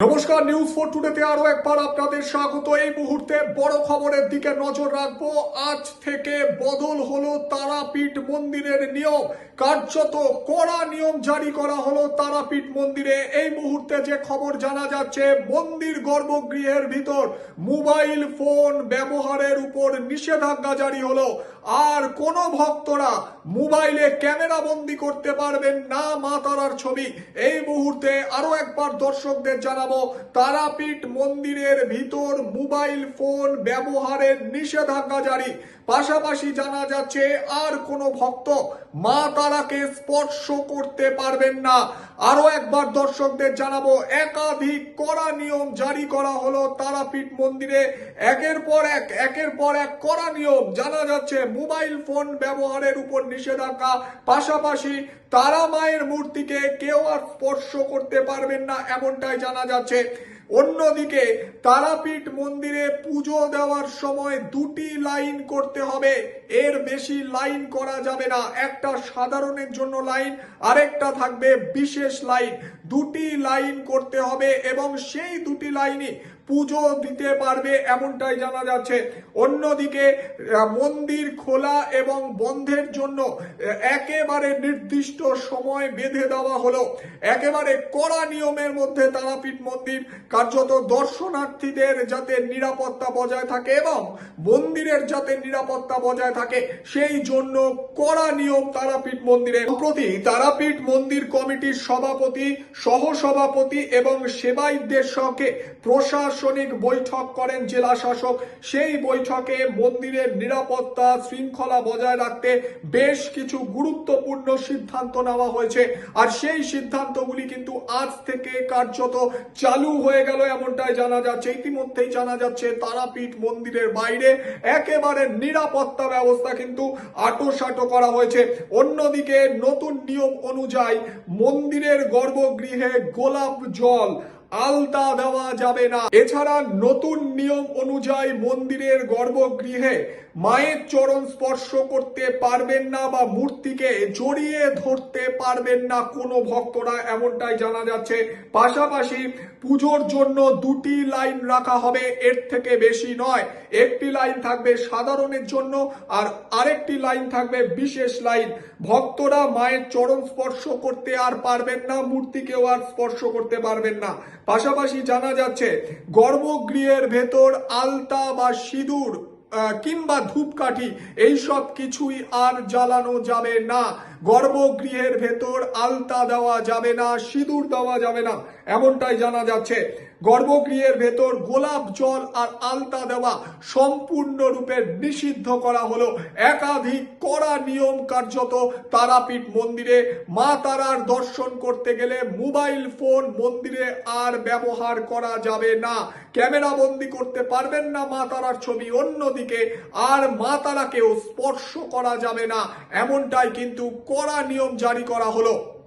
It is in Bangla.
নমস্কার নিউজ ফোর টুডেতে আরও একবার আপনাদের স্বাগত। এই মুহূর্তে বড় খবরের দিকে নজর রাখব। আজ থেকে বদল হলো তারাপীঠ মন্দিরের নিয়ম। কার্যত কড়া নিয়ম জারি করা হলো তারাপীঠ মন্দিরে। এই মুহূর্তে যে খবর জানা যাচ্ছে, মন্দির গর্ভগৃহের ভিতর মোবাইল ফোন ব্যবহারের উপর নিষেধাজ্ঞা জারি হলো। আর কোন ভক্তরা মোবাইলে ক্যামেরা বন্দি করতে পারবেন না মা তারার ছবি। এই মুহূর্তে আরও একবার দর্শকদের জানাব তারাপীঠ মন্দিরের ভিতর মোবাইল ফোন ব্যবহারের নিষেধাজ্ঞা জারি। পাশাপাশি জানা যাচ্ছে, আর কোনো ভক্ত মা তারাকে স্পর্শ করতে পারবেন না। আরও একবার দর্শকদের জানাব, একাধিক কড়া নিয়ম জারি করা হলো তারাপীঠ মন্দিরে। একের পর এক, একের পর এক কড়া নিয়ম। জানা যাচ্ছে, মোবাইল ফোন ব্যবহারের উপর নিষেধাজ্ঞা। পাশাপাশি তারা মায়ের মূর্তিকে কেউ আর স্পর্শ করতে পারবেন না এমনটাই জানা যাচ্ছে। অন্যদিকে তারাপীঠ মন্দিরে পুজো দেওয়ার সময় দুটি লাইন করতে হবে। এর বেশি লাইন করা যাবে না। একটা সাধারণের জন্য লাইন, আরেকটা থাকবে বিশেষ লাইন। দুটি লাইন করতে হবে এবং সেই দুটি লাইনই পুজো দিতে পারবে এমনটাই জানা যাচ্ছে। অন্যদিকে মন্দির খোলা এবং বন্ধের জন্য একেবারে নির্দিষ্ট সময় বেঁধে দেওয়া হলো। একেবারে কড়া নিয়মের মধ্যে তারাপীঠ মন্দির কার্যত দর্শনার্থীদের যাতে নিরাপত্তা বজায় থাকে এবং মন্দিরের যাতে নিরাপত্তা বজায় থাকে, সেই জন্য কড়া নিয়ম তারাপীঠ মন্দিরে। প্রতি তারাপীঠ মন্দির কমিটির সভাপতি, সহসভাপতি এবং সেবায়িতদের সঙ্গে প্রশাসনিক বৈঠক করেন জেলা শাসক। সেই বৈঠকে মন্দিরের নিরাপত্তা শৃঙ্খলা বজায় রাখতে বেশ কিছু গুরুত্বপূর্ণ সিদ্ধান্ত নেওয়া হয়েছে। আর সেই সিদ্ধান্তগুলি কিন্তু আজ থেকে কার্যত চালু হয়ে গেল এমনটাই জানা যাচ্ছে। ইতিমধ্যেই জানা যাচ্ছে তারাপীঠ মন্দিরের বাইরে একেবারে নিরাপত্তা ব্যবস্থা কিন্তু আটোসাটো করা হয়েছে। অন্যদিকে নতুন নিয়ম অনুযায়ী মন্দিরের গর্ভগৃহে গোলাপ জল আলতা দেওয়া যাবে না। এছাড়া নতুন নিয়ম অনুযায়ী মন্দিরের গর্ভগৃহে মায়ের চরণ স্পর্শ করতে পারবেন না বা মূর্তিকে জড়িয়ে ধরতে পারবেন না কোনো ভক্তরা, এমনটাই জানা যাচ্ছে। পাশাপাশি পুজোর জন্য দুটি লাইন রাখা হবে, এর থেকে বেশি নয়। একটি লাইন থাকবে সাধারণের জন্য আর আরেকটি লাইন থাকবে বিশেষ লাইন। ভক্তরা মায়ের চরণ স্পর্শ করতে আর পারবেন না, মূর্তিকেও আর স্পর্শ করতে পারবেন না। পাশাপাশি জানা যাচ্ছে, গর্ভগৃহের ভেতর আলতা বা সিঁদুর কিংবা ধূপকাঠি, এইসব কিছুই আর জ্বালানো যাবে না। গর্ভগৃহের ভেতর আলতা দেওয়া যাবে না, সিঁদুর দেওয়া যাবে না, এমনটাই জানা যাচ্ছে। গর্ভগৃহের ভেতর গোলাপ জল আর আলতা দেওয়া সম্পূর্ণরূপে নিষিদ্ধ করা হলো। একাধিক কড়া নিয়ম কার্যত তারাপীঠ মন্দিরে মা তারার দর্শন করতে গেলে মোবাইল ফোন মন্দিরে আর ব্যবহার করা যাবে না। ক্যামেরা বন্দি করতে পারবেন না মা তারার ছবি। অন্যদিকে আর মা তারাকেও স্পর্শ করা যাবে না। এমনটাই কিন্তু কড়া নিয়ম জারি করা হলো।